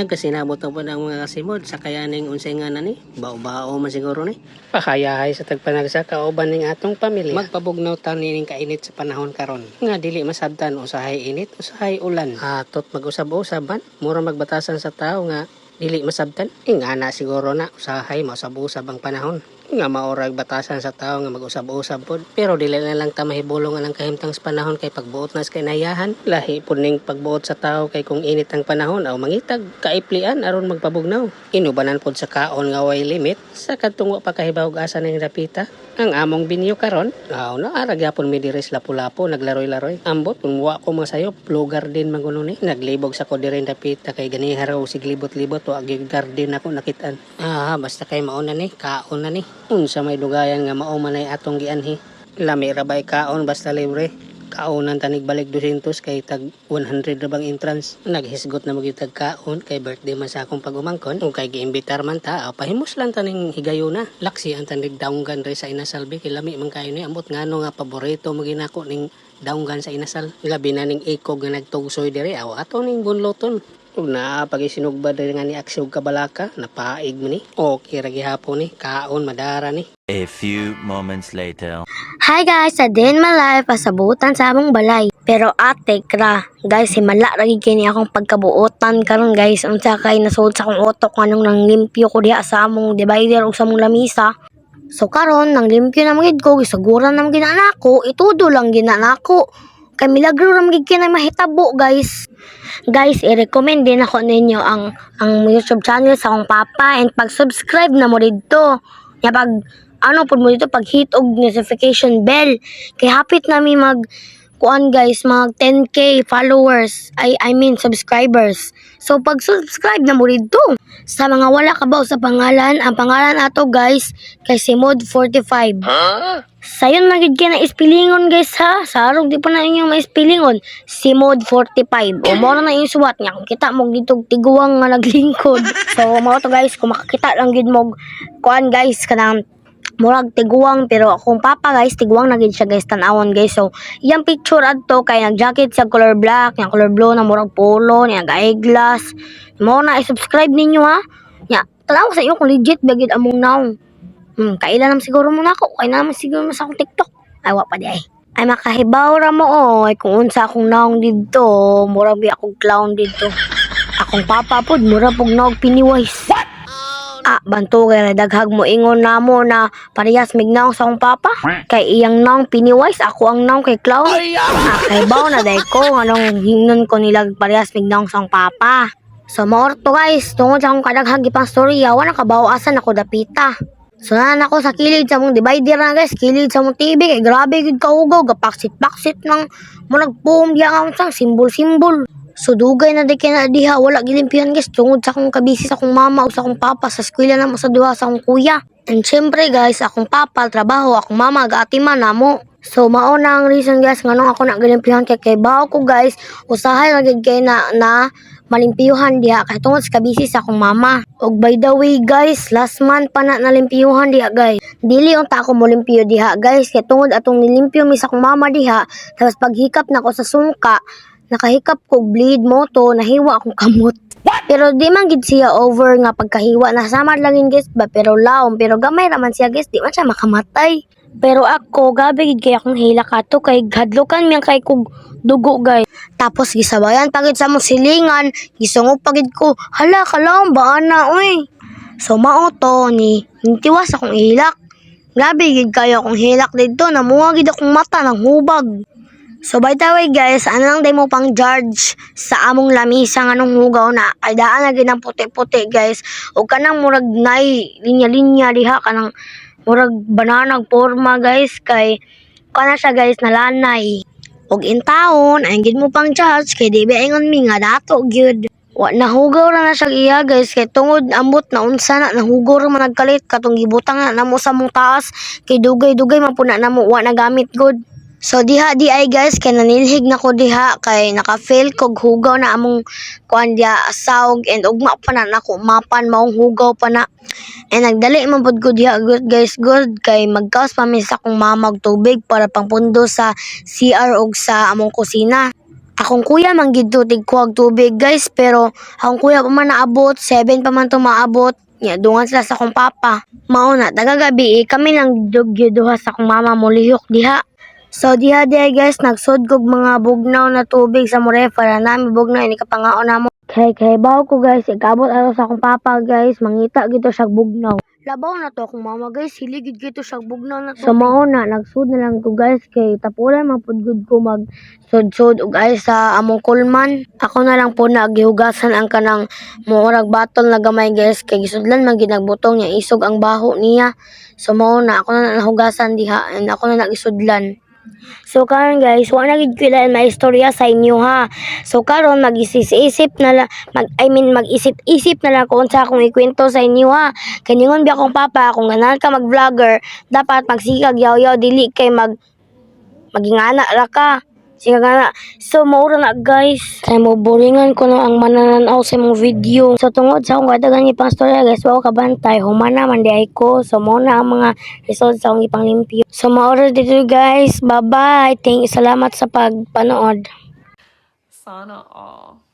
Nagkasinabot na po ng mga kasimod sa kayaning unsay nga na ni. Bao-bao man siguro ni. Pakayahay sa tagpanagsa kauban ning atong pamilya. Magpabugnaw ta nining kainit sa panahon karon. Nga dili masabtan usahay init, usahay ulan. Atot mag-usab-usaban, mura magbatasan sa tao nga dili masabtan. Ingana siguro na usahay mausab-usab ang panahon nga maorag batasan sa tao nga mag-usab-usab pod pero dili na lang ta mahibulong ang kahimtang sa panahon kay pagbuot nas kay nayahan. Lahi pod ning pagbuot sa tao kay kung init ang panahon aw mangitag kaiplian aron magpabugnaw. Inubanan pod sa kaon nga way limit. Sa kadtong wa pa kahibawog asa ning rapita ang among binyo karon aw na ara gyapon mi diri lapu-lapu naglaroy-laroy. Ambot kung wa ko masayo lugar din manguno ni. Naglibog sa ko diri rapita kay ganiha raw sig libot-libot wa gyud garden ako nakitaan. Ah basta kay mauna ni kaon na ni. Unsa may dugayan nga mao man atong gianhi. Lami ra bay kaon basta libre kaonan tanig balik 200 kay tag 100 ra bang entrance. Naghisgot na magyud tag kaon kay birthday man sa akong pagumangkon. Ug kay giimbitar man ta ah, pahimos lang taning higayuna laksi ang tanig daunggan re sa inasalbi kay lami man kayo ni. Ambot ngano nga paborito mo ginako ning daunggan sa inasal. Labi na ning ikog nga nagtugsoy dire aw ato ning bunloton ug na pag isinugba diri nga ni aksyon kabalaka napaig mo ni. Okay ra gihapon ni. Kaon madara ni A few moments later. Hi guys, sa din my life pasabutan sa among balay. Pero ate kra, guys, himala ra gid kini akong pagkabuotan karon guys. Unsa kay nasud sa akong utok nganong nang limpyo ko diha sa among divider ug sa among lamisa. So karon nang limpyo na magid ko, gisiguran na magid ako, itudo lang gid na nako. Kay milagro ra magid kini mahitabo guys. Guys, i-recommend din ako ninyo ang ang YouTube channel sa akong papa and pag-subscribe na mo dito. Ya pag ano pud mo dito? Pag hit og notification bell. Kay hapit nami mag kuan guys mag 10k followers. Ay I mean subscribers. So pag subscribe na mo dito. Sa mga wala kabaw sa pangalan ang pangalan ato guys kay Simod 45 sayon magid kay na ispelingon guys ha? Sarog di pa na inyo maispelingon Simod 45 o mo na yung suwat nga kung kita mo dito tiguang nga naglingkod. So mo to guys kung makakita lang gid mo kuan guys kanang murag tiguang pero akong papa guys tiguang na gid siya guys tanawon guys. So iyang picture adto kay nag jacket sa color black yang color blue na murag polo niya eyeglass. Mo na i-subscribe ninyo ha. Nya tanaw sa iyo kung legit bagid among naong. Hmm kaila naman siguro mo na ako? Kay naman siguro mo sa akong tiktok? Ay wa pa di ay. Ay makahibaw ra mo oy kung unsa akong naong didto murag bi akong clown didto. Akong papa pod mura pog naog Pennywise Ah, banto kay na daghag mo ingon na mo na parehas mignaong sa akong papa. Kay iyang naong Pennywise, ako ang naong kay Clown. Ah, kay baw na day ko, anong hingnon ko nilag parehas mignaong sa akong papa. So, maor to guys, tungod sa akong kadaghag ipang storya, wala kabawasan ako dapita. So, na ako sa kilid sa mong divider na guys, kilid sa mong TV, kay grabe gid kaugaw, gapaksit-paksit ng munag boom diya nga unsang simbol-simbol. So dugay na di kay na diha wala gilimpihan guys tungod sa akong kabisi sa akong mama o sa akong papa sa eskwela na mo sa duha sa akong kuya. And syempre guys, akong papa trabaho, akong mama gaatiman na mo. So mao na ang reason guys nganong ako na gilimpihan kay kay bawo ko guys usahay ra gid kay na na malimpiyuhan diha kay tungod sa kabisi sa akong mama. Og by the way guys, last month pa na nalimpiyuhan diha guys. Dili unta ako mo limpyo diha guys kay tungod atong nilimpyo mi sa akong mama diha tapos paghikap na ko sa sungka nakahikap ko bleed mo to nahiwa akong kamot. Pero di man gid siya over nga pagkahiwa. Nasama lang yun guys ba? Pero laom. Pero gamay raman siya guys di man siya makamatay. Pero ako gabi gid kay akong hila kato kay hadlukan mi ang kay kog dugo guys. Tapos gisabayan pagid sa mong silingan. Gisungog pagid ko hala kalaom ba ana oy so mao to ni nintiwas akong hilak. Grabe gid kayo akong hilak dito. Namuha gid akong mata ng hubag So by the way guys, ano lang day mo pang judge sa among lamisa nga nung hugaw na kay daan na ginang puti-puti guys. O kanang murag nay linya-linya diha kanang murag bananag forma guys kay kana siya guys nalanay. Og in taon, ay gid mo pang judge kay di ba ingon mi nga dato gyud. Wa nahugaw ra na siya iya guys kay tungod ambot na unsa na nahugaw ra man nagkalit katong gibutang na namo sa mong taas kay dugay-dugay man puna namo wa nagamit good. So diha di ay guys kay nanilhig na ko diha kay naka-fail kog hugaw na among kuan dia sawg and ugma pa na nako mapan maong hugaw pa na. And nagdali man pud ko diha good guys good kay magkaos pa mi sa akong mama og tubig para pangpundo sa CR ug sa among kusina. Akong kuya man gid to tigkuhag tubig guys pero akong kuya pa man naabot 7 pa man to maabot nya dungan sila sa akong papa mao na tagagabi eh, kami lang duha sa akong mama molihok diha So diha diha guys nagsud kog mga bugnaw na tubig sa more para nami bugnaw ini kapangaon namo kay kay baw ko guys ikabot ato sa akong papa guys mangita gito siya bugnaw Labaw na to akong mama guys, hiligid gito siya bugnaw na to. So mao na, nagsud na lang ko guys kay tapulan mapudgod ko mag sud-sud ug ay sa among kulman. Ako na lang po nagihugasan ang kanang muurag batol na gamay guys kay gisudlan man gid nagbutong niya isog ang baho niya. So mao na ako na nahugasan diha and ako na nagisudlan. So karon guys, wa na gid ko may istorya sa inyo ha. So karon mag-isip na lang, mag I mean mag-isip-isip na lang kung sa akong ikwento sa inyo ha. Kaningon bi akong papa kung ganan ka mag-vlogger, dapat magsikag yaw-yaw dili kay mag magingana ra ka. Sige nga na. So, maura na guys. Kaya mo boringan ko na ang manananaw sa mong video. So, tungod sa akong kadagan ipang storya guys, wako kabantay. Humana man di ay ko. So, mo na ang mga results sa akong ipang limpyo. So, maura dito guys. Bye-bye. Thank you. Salamat sa pagpanood. Sana all.